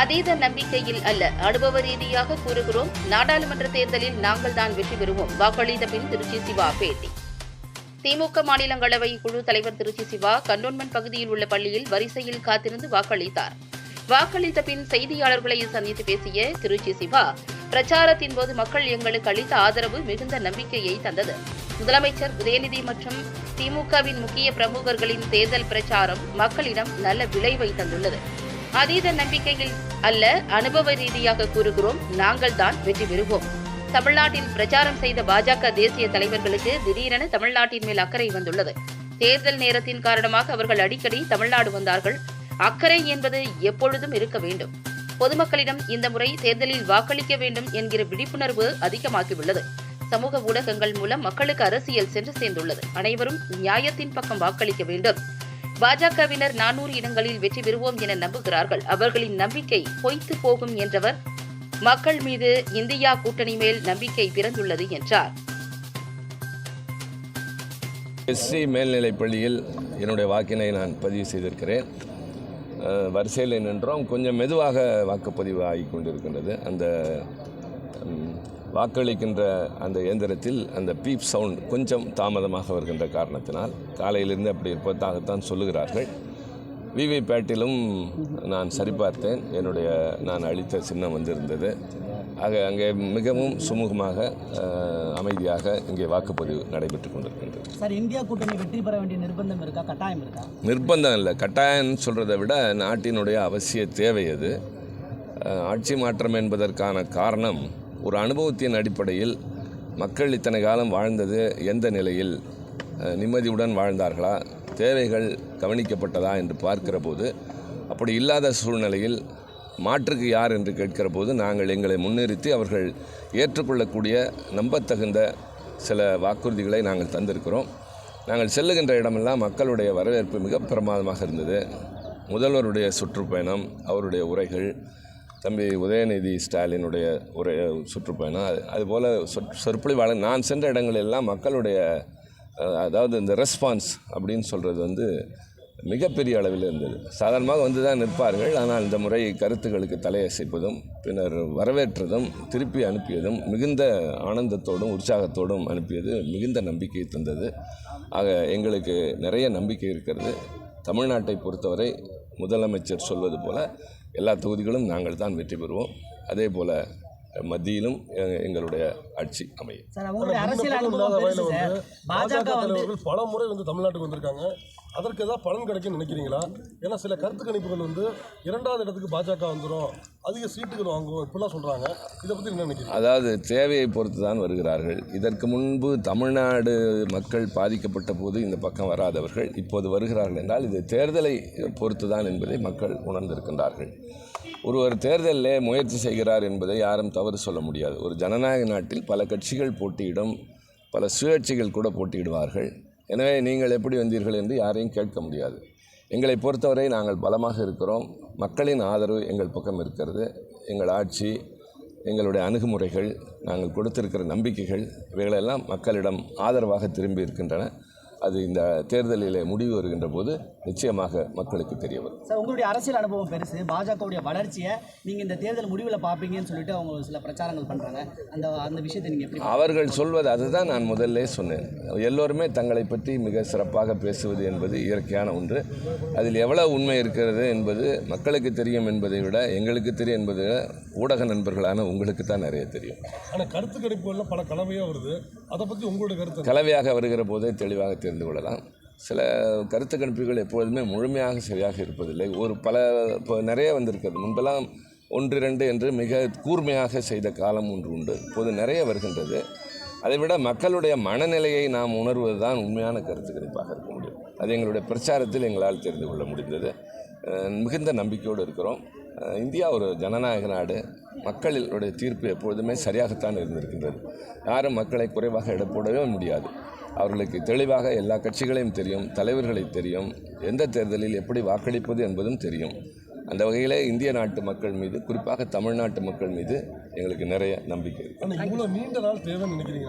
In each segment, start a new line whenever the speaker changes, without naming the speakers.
அதீத நம்பிக்கையில் அல்ல. அனுபவ ரீதியாக கூறுகிறோம் நாடாளுமன்ற தேர்தலில் நாங்கள் தான் வெற்றி பெறுவோம். வாக்களித்த பின் திருச்சி சிவா பேட்டி. திமுக மாநிலங்களவை குழு தலைவர் திருச்சி சிவா கண்டோன்மெண்ட் பகுதியில் உள்ள பள்ளியில் வரிசையில் காத்திருந்து வாக்களித்தார். வாக்களித்த பின் செய்தியாளர்களை சந்தித்து பேசிய திருச்சி சிவா பிரச்சாரத்தின் போது மக்கள் எங்களுக்கு அளித்த ஆதரவு மிகுந்த நம்பிக்கையை தந்தது. முதலமைச்சர் உதயநிதி மற்றும் திமுகவின் முக்கிய பிரமுகர்களின் தேர்தல் பிரச்சாரம் மக்களிடம் நல்ல விளைவை தந்துள்ளது. அதீத நம்பிக்கையில் அல்ல அனுபவ ரீதியாக கூறுகிறோம் நாங்கள் தான் வெற்றி பெறுவோம். தமிழ்நாட்டில் பிரச்சாரம் செய்த பாஜக தேசிய தலைவர்களுக்கு திடீரென தமிழ்நாட்டின் மேல் அக்கறை வந்துள்ளது. தேர்தல் நேரத்தின் காரணமாக அவர்கள் அடிக்கடி தமிழ்நாடு வந்தார்கள். அக்கறை என்பது எப்பொழுதும் இருக்க வேண்டும். பொதுமக்களிடம் இந்த முறை தேர்தலில் வாக்களிக்க வேண்டும் என்கிற விழிப்புணர்வு அதிகமாகியுள்ளது. சமூக ஊடகங்கள் மூலம் மக்களுக்கு அரசியல் சென்று சேர்ந்துள்ளது. அனைவரும் நியாயத்தின் பக்கம் வாக்களிக்க வேண்டும். பாஜகவினர் நானூறு இடங்களில் வெற்றி பெறுவோம் என நம்புகிறார்கள். அவர்களின் நம்பிக்கை பொய்த்து போகும் என்றவர் மக்கள் மீது இந்தியா கூட்டணி மேல் நம்பிக்கை பிறந்துள்ளது என்றார்.
எஸ்சி மேல்நிலைப் பள்ளியில் என்னுடைய வாக்கினை நான் பதிவு செய்திருக்கிறேன். வரிசையில் நின்றோம். கொஞ்சம் மெதுவாக வாக்குப்பதிவு ஆகி கொண்டிருக்கின்றது அந்த வாக்களிக்கின்ற அந்த இயந்திரத்தில் அந்த பீப் சவுண்ட் கொஞ்சம் தாமதமாக வருகின்ற காரணத்தினால் காலையிலிருந்து அப்படி இருப்பதாகத்தான் சொல்லுகிறார்கள். விவிபேட்டிலும் நான் சரிபார்த்தேன். என்னுடைய நான் அளித்த சின்னம் வந்திருந்தது. ஆக அங்கே மிகவும் சுமூகமாக அமைதியாக இங்கே வாக்குப்பதிவு நடைபெற்று கொண்டிருக்கின்றது.
சார் இந்தியா கூட்டணி வெற்றி பெற வேண்டிய நிர்பந்தம் இருக்கா கட்டாயம் இருக்கா?
நிர்பந்தம் இல்லை. கட்டாயம்னு சொல்கிறத விட நாட்டினுடைய அவசிய தேவை அது ஆட்சி மாற்றம் என்பதற்கான காரணம் ஒரு அனுபவத்தின் அடிப்படையில் மக்கள் இத்தனை காலம் வாழ்ந்தது எந்த நிலையில்? நிம்மதியுடன் வாழ்ந்தார்களா? தேவைகள் கவனிக்கப்பட்டதா என்று பார்க்கிற போது அப்படி இல்லாத சூழ்நிலையில் மாற்றுக்கு யார் என்று கேட்கிற போது நாங்கள் எங்களை முன்னிறுத்தி அவர்கள் ஏற்றுக்கொள்ளக்கூடிய நம்பத்தகுந்த சில வாக்குறுதிகளை நாங்கள் தந்திருக்கிறோம். நாங்கள் செல்லுகின்ற இடமெல்லாம் மக்களுடைய வரவேற்பு மிக பிரமாதமாக இருந்தது. முதல்வருடைய சுற்றுப்பயணம் அவருடைய உரைகள் தம்பி உதயநிதி ஸ்டாலினுடைய ஒரு சுற்றுப்பயணம். அது அதுபோல் சொற் சொற்பொழிவாளர் நான் சென்ற இடங்களெல்லாம் மக்களுடைய அதாவது இந்த ரெஸ்பான்ஸ் அப்படின்னு சொல்கிறது வந்து மிகப்பெரிய அளவில் இருந்தது. சாதாரணமாக வந்து தான் நிற்பார்கள் ஆனால் இந்த முறை கருத்துக்களுக்கு தலையசைப்பதும் பின்னர் வரவேற்றதும் திருப்பி அனுப்பியதும் மிகுந்த ஆனந்தத்தோடும் உற்சாகத்தோடும் அனுப்பியது மிகுந்த நம்பிக்கை தந்தது. ஆக எங்களுக்கு நிறைய நம்பிக்கை இருக்கிறது. தமிழ்நாட்டை பொறுத்தவரை முதலமைச்சர் சொல்வது போல் எல்லா தொகுதிகளும் நாங்கள் தான் வெற்றி பெறுவோம். அதே போல் மத்தியிலும் எங்களுடைய ஆட்சி அமையும்.
பல முறை வந்து தமிழ்நாட்டுக்கு வந்திருக்காங்க. அதற்கு ஏதாவது பலன் கிடைக்கும்னு நினைக்கிறீங்களா? ஏன்னா சில கருத்து கணிப்புகள் வந்து இரண்டாவது இடத்துக்கு பாஜக வந்துடும் அதிக சீட்டுகள் வாங்குவோம் இப்படிலாம் சொல்றாங்க. இதை பத்தி என்ன நினைக்கிறீங்க?
அதாவது தேவையை பொறுத்து தான் வருகிறார்கள். இதற்கு முன்பு தமிழ்நாடு மக்கள் பாதிக்கப்பட்ட போது இந்த பக்கம் வராதவர்கள் இப்போது வருகிறார்கள் என்றால் இது தேர்தலை பொறுத்து தான் என்பதை மக்கள் உணர்ந்திருக்கின்றார்கள். ஒருவர் தேர்தலிலே முயற்சி செய்கிறார் என்பதை யாரும் தவறு சொல்ல முடியாது. ஒரு ஜனநாயக நாட்டில் பல கட்சிகள் போட்டியிடும் பல சுயேட்சைகள் கூட போட்டியிடுவார்கள். எனவே நீங்கள் எப்படி வந்தீர்கள் என்று யாரையும் கேட்க முடியாது. எங்களை பொறுத்தவரை நாங்கள் பலமாக இருக்கிறோம். மக்களின் ஆதரவு எங்கள் பக்கம் இருக்கிறது. எங்கள் ஆட்சி எங்களுடைய அணுகுமுறைகள் நாங்கள் கொடுத்திருக்கிற நம்பிக்கைகள் இவைகளெல்லாம் மக்களிடம் ஆதரவாக திரும்பி இருக்கின்றன. அது இந்த தேர்தலிலே முடிவு வருகின்ற போது நிச்சயமாக மக்களுக்கு தெரிய வரும்.
சார் உங்களுடைய அரசியல் அனுபவம் பெருசு. பாஜகவுடைய வளர்ச்சியை நீங்க இந்த தேர்தல் முடிவில் பார்ப்பீங்கன்னு சொல்லிட்டு அவங்க சில பிரச்சாரங்கள் பண்றாங்க. அந்த அந்த விஷயத்தை நீங்க எப்படி
அவர்கள் சொல்வது அதுதான் நான் முதல்ல சொன்னேன். எல்லோருமே தங்களை பற்றி மிக சிறப்பாக பேசுவது என்பது இயற்கையான ஒன்று. அதில் எவ்வளவு உண்மை இருக்கிறது என்பது மக்களுக்கு தெரியும் என்பதை விட எங்களுக்கு தெரியும் என்பதை விட ஊடக நண்பர்களான உங்களுக்கு தான் நிறைய தெரியும்.
ஆனா கருத்து கணிப்புகள்லாம் பல கலவையா வருது. அதை பத்தி உங்களுடைய கருத்து?
கலவையாக வருகிற போதே தெளிவாக தெரிந்து கொள்ளலாம். சில கருத்து கணிப்புகள் எப்பொழுதுமே முழுமையாக சரியாக இருப்பதில்லை. ஒரு பல இப்போ நிறைய வந்திருக்கிறது. முன்பெல்லாம் ஒன்று இரண்டு என்று மிக கூர்மையாக செய்த காலம் ஒன்று உண்டு. இப்போது நிறைய வருகின்றது. அதைவிட மக்களுடைய மனநிலையை நாம் உணர்வது தான் உண்மையான கருத்து கணிப்பாக இருக்க முடியும். அது எங்களுடைய பிரச்சாரத்தில் எங்களால் தெரிந்து கொள்ள முடிந்தது. மிகுந்த நம்பிக்கையோடு இருக்கிறோம். இந்தியா ஒரு ஜனநாயக நாடு. மக்களுடைய தீர்ப்பு எப்பொழுதுமே சரியாகத்தான் இருந்திருக்கின்றது. யாரும் மக்களை குறைவாக எடை முடியாது. அவர்களுக்கு தெளிவாக எல்லா கட்சிகளையும் தெரியும் தலைவர்களை தெரியும் எந்த தேர்தலில் எப்படி வாக்களிப்பது என்பதும் தெரியும். அந்த வகையில் இந்திய நாட்டு மக்கள் மீது குறிப்பாக தமிழ்நாட்டு மக்கள் மீது எங்களுக்கு நிறைய நம்பிக்கை இருக்கு.
நீண்ட நாள் நினைக்கிறீங்க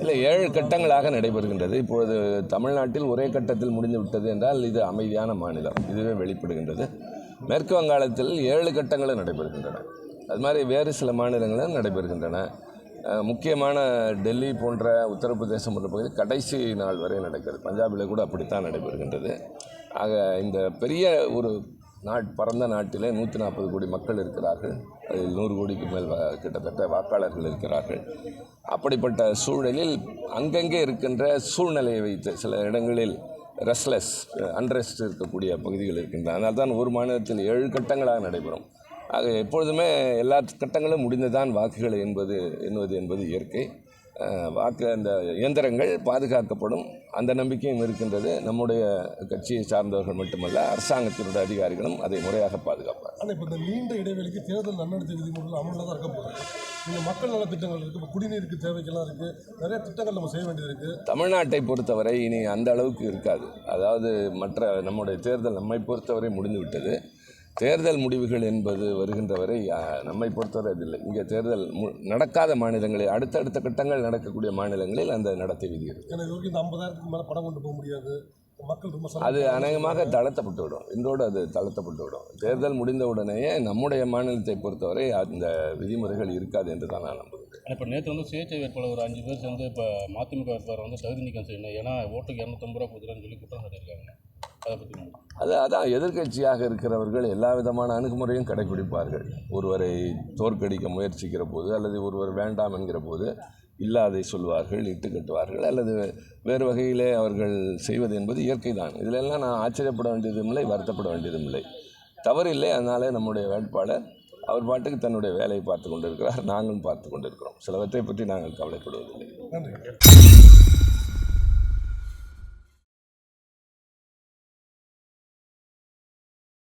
இல்லை ஏழு கட்டங்களாக நடைபெறுகின்றது. இப்பொழுது தமிழ்நாட்டில் ஒரே கட்டத்தில் முடிந்து விட்டது என்றால் இது அமைதியான மாநிலம். இதுவே வெளிப்படுகின்றது. மேற்கு வங்காளத்தில் ஏழு கட்டங்களும் நடைபெறுகின்றன. அது மாதிரி வேறு சில மாநிலங்களும் நடைபெறுகின்றன. முக்கியமான டெல்லி போன்ற உத்தரப்பிரதேசம் போன்ற பகுதி கடைசி நாள் வரை நடக்கிறது. பஞ்சாபில் கூட அப்படித்தான் நடைபெறுகின்றது. ஆக இந்த பெரிய ஒரு நாட் பரந்த நாட்டிலே நூற்றி நாற்பது கோடி மக்கள் இருக்கிறார்கள். அதில் நூறு கோடிக்கு மேல் கிட்டத்தட்ட வாக்காளர்கள் இருக்கிறார்கள். அப்படிப்பட்ட சூழலில் அங்கங்கே இருக்கின்ற சூழ்நிலையை வைத்து சில இடங்களில் ரெஸ்ட்லெஸ் அன்ரெஸ்ட் இருக்கக்கூடிய பகுதிகள் இருக்கின்றன. அதனால் தான் ஒரு மாநிலத்தில் ஏழு கட்டங்களாக நடைபெறும். ஆக எப்பொழுதுமே எல்லா கட்டங்களும் முடிந்துதான் வாக்குகள் என்பது எண்ணுவது என்பது இயற்கை. வாக்கு அந்த இயந்திரங்கள் பாதுகாக்கப்படும். அந்த நம்பிக்கையும் இருக்கின்றது. நம்முடைய கட்சியை சார்ந்தவர்கள் மட்டுமல்ல அரசாங்கத்தினுடைய அதிகாரிகளும் அதை முறையாக பாதுகாப்பார்
ஆனால் இப்போ இந்த நீண்ட இடைவெளிக்கு தேர்தல் நன்னடத்தை விதிமுறைகள் அமலில் தான் இருக்க போகுது. நீங்கள் மக்கள் நல திட்டங்கள் இருக்குது இப்போ குடிநீருக்கு தேவைக்கெல்லாம் இருக்குது நிறைய திட்டங்கள் நம்ம செய்ய வேண்டியது இருக்குது
தமிழ்நாட்டை பொறுத்தவரை இனி அந்த அளவுக்கு இருக்காது. அதாவது மற்ற நம்முடைய தேர்தல் நம்மை பொறுத்தவரை முடிந்து விட்டது தேர்தல் முடிவுகள் என்பது வருகின்ற வரை நம்மை பொறுத்தவரை அது இல்லை. இங்கே தேர்தல் மு நடக்காத மாநிலங்களில் அடுத்தடுத்த கட்டங்கள் நடக்கக்கூடிய மாநிலங்களில் அந்த நடத்தை விதி இருக்கு.
ஏன்னா இது வரைக்கும் இந்த ஐம்பதாயிரத்துக்கு மேலே பணம் கொண்டு போக முடியாது. மக்கள் ரொம்ப
அது. அநேகமாக தளர்த்தப்பட்டு விடும். இன்றோடு அது தளர்த்தப்பட்டு விடும். தேர்தல் முடிந்த உடனேயே நம்முடைய மாநிலத்தை பொறுத்தவரை அந்த விதிமுறைகள் இருக்காது என்று தான் நான் நம்புகிறேன்.
இப்போ நேற்று வந்து சுயேட்சை வேட்பாளர் ஒரு அஞ்சு பேர் சேர்ந்து இப்போ மதிமுக வேட்பாளர் வந்து தகுதி நீக்கம் செய்யணும். ஏன்னா ஓட்டுக்கு இரநூத்தம்பது ரூபா கொடுக்குறேன்னு சொல்லி குற்றம் சாட்டியிருக்காங்க.
அது அதான் எதிர்க்கட்சியாக இருக்கிறவர்கள் எல்லா விதமான அணுகுமுறையும் கடைபிடிப்பார்கள் ஒருவரை தோற்கடிக்க முயற்சிக்கிற போது அல்லது ஒருவர் வேண்டாம் என்கிற போது இல்லாதை சொல்வார்கள் இட்டு கட்டுவார்கள் அல்லது வேறு வகையிலே அவர்கள் செய்வது என்பது இயற்கை தான் இதிலெல்லாம் நான் ஆச்சரியப்பட வேண்டியதும் இல்லை வருத்தப்பட வேண்டியதும் இல்லை தவறில்லை அதனாலே நம்முடைய வேட்பாளர் அவர் பாட்டுக்கு தன்னுடைய வேலையை பார்த்து கொண்டிருக்கிறார் நாங்களும் பார்த்து கொண்டிருக்கிறோம். சிலவற்றை பற்றி நாங்கள் கவலைப்படுவதில்லை.
நன்றி